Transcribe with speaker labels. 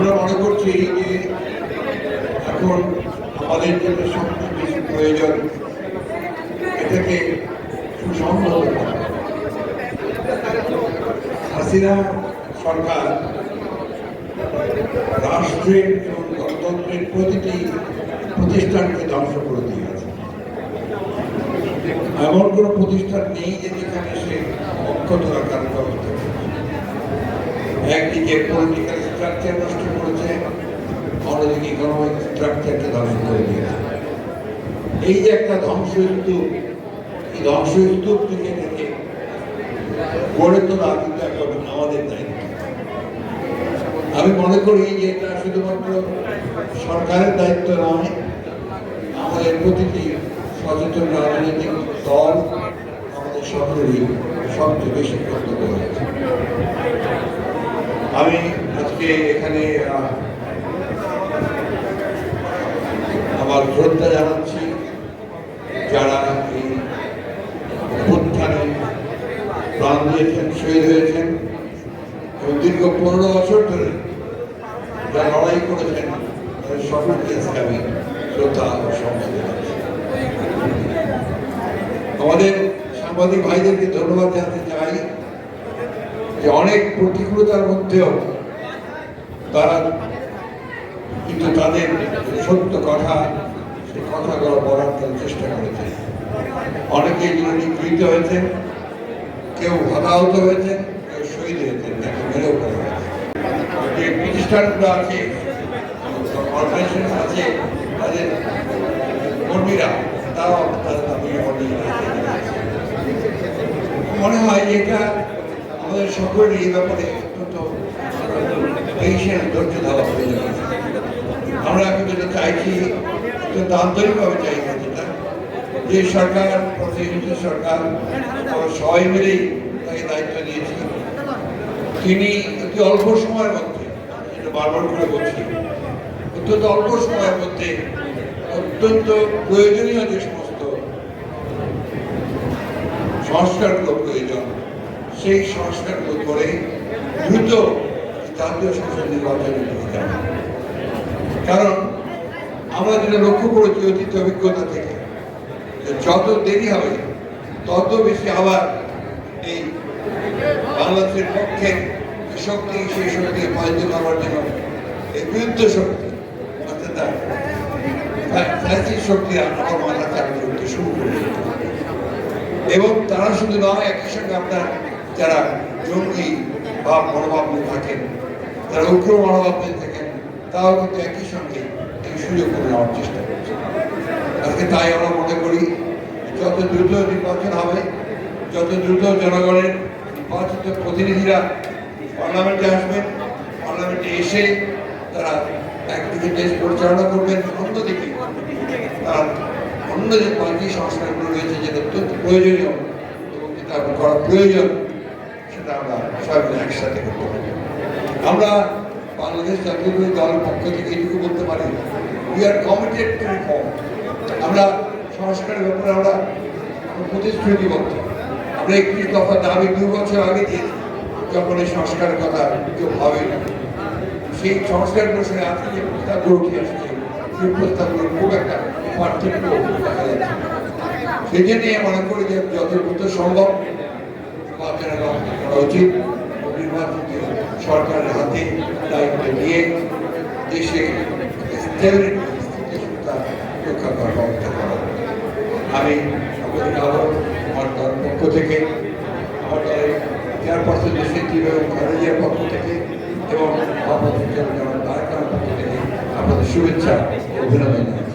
Speaker 1: আমরা মনে করছি যে এখন আমাদের জন্য সবচেয়ে বেশি প্রয়োজন এটাকে সুসংহত হাসিনা সরকার রাষ্ট্রের এবং গণতন্ত্রের প্রতিটি প্রতিষ্ঠানকে ধ্বংস করে দিয়েছে। এমন কোন প্রতিষ্ঠান নেই যে যেখানে সে অক্ষত রাখার ব্যবস্থা একদিকে পলিটিক্যাল স্ট্রাকচার নষ্ট করেছে, অন্যদিকে ইকোনমিক স্ট্রাকচারকে ধ্বংস করে দিয়েছে এই যে একটা ধ্বংসস্তূপ, এই ধ্বংসস্তূপ থেকে থেকে গড়ে তোলা কিন্তু আমাদের দায়িত্ব। আমি মনে করি যে এটা শুধুমাত্র সরকারের দায়িত্ব নয়, আমাদের প্রতিটি সচেতন রাজনৈতিক দল আমাদের সকলেরই সবচেয়ে বেশি কর্তব্য রয়েছে। আমি আজকে এখানে আমার শ্রদ্ধা জানাচ্ছি যারা এই অভ্যুত্থানে প্রাণ দিয়েছেন, শহীদ হয়েছেন। এবং দীর্ঘ পনেরো বছর ধরে যারা লড়াই করেছেন, তাদের সকলকে আমি শ্রদ্ধা ও সম্মান জানাচ্ছি। আমাদের সাংবাদিক ভাইদেরকে ধন্যবাদ জানাতে চাই। যে অনেক প্রতিকূলতার মধ্যেও তারা কিন্তু তাদের সত্য কথা, সেই কথাগুলো বলার তারা চেষ্টা করেছে। অনেকে এগুলো নিগৃহীত হয়েছেন কেউ হতাহত হয়েছেন কেউ শহীদ হয়েছেন তাকে মেরেও করা হয়েছে। যে প্রতিষ্ঠানগুলো আছে অর্গানাইজেশন আছে, তাদের কর্মীরা তারাও তারা তাদের অনেক মনে হয় যে এটা আমাদের সকলের এই ব্যাপারে অত্যন্ত পেশেন্ট ধৈর্য ধরা প্রয়োজন আমরা এখন যেটা চাইছি, অত্যন্ত আন্তরিকভাবে চাইছি যেটা, যে সরকার প্রতিনিধিত্ব সরকার, আমরা সবাই মিলেই তাকে দায়িত্ব দিয়েছি। তিনি অতি অল্প সময়ের মধ্যে, যেটা বারবার করে বলছি, অত্যন্ত অল্প সময়ের মধ্যে অত্যন্ত প্রয়োজনীয় যে সমস্ত সংস্কারগুলো প্রয়োজন সেই সংস্কারগুলো করে দ্রুত জাতীয় সংসদ নির্বাচনে কারণ আমরা যেটা লক্ষ্য করেছি অতীত অভিজ্ঞতা থেকে যত দেরি হবে, তত বেশি আবার এই বাংলাদেশের পক্ষে শক্তি, সেই শক্তি পরাজিত করার জন্য এই বিরুদ্ধ শক্তি, অর্থাৎ শক্তি আমার মাথা চাকরি করতে শুরু করে এবং তারা শুধু নয়, একই সঙ্গে আপনার যারা জঙ্গি ভাব মনোভাব নিয়ে থাকেন, যারা উগ্র মনোভাব নিয়ে থাকেন, তারাও কিন্তু একই সঙ্গে এই সুযোগ করে নেওয়ার চেষ্টা করছে। আজকে তাই আমরা মনে করি, যত দ্রুত নির্বাচন হবে, যত দ্রুত জনগণের নির্বাচিত প্রতিনিধিরা পার্লামেন্টে আসবেন, পার্লামেন্টে এসে তারা একদিকে দেশ পরিচালনা করবেন, অন্যদিকে তার অন্য যে বাকি সংস্কারগুলো রয়েছে, যেটা অত্যন্ত প্রয়োজনীয় এবং যেটা করা প্রয়োজন আমরা বাংলাদেশ জাতীয়তাবাদী দলের পক্ষ থেকে এইটুকু বলতে পারি we are committed to reform আমরা সংস্কারের ব্যাপারে আমরা প্রতিশ্রুতিবদ্ধ। আমরা একটি দফা দাবি দু বছর আগে দিয়েছি, যখন এই সংস্কারের কথা কেউ ভাবে না সেই সংস্কার সঙ্গে আজকে যে প্রস্তাবগুলো উঠে আসছে, সেই প্রস্তাবগুলো খুব একটা পার্থক্য দেখা যাচ্ছে। সেই জন্যই মনে করি যে যত সম্ভব করা উচিত নির্বাচিত সরকারের হাতে দায়িত্ব দিয়ে দেশে রক্ষা করার ব্যবস্থা করা আমি আপনাদের আবার আমার দলের পক্ষ থেকে, আমার দলের চেয়ারপারসন দেশের এবং খালেজিয়ার পক্ষ থেকে এবং আমাদের জন্য তারেক পক্ষ থেকে আপনাদের শুভেচ্ছা অভিনন্দন।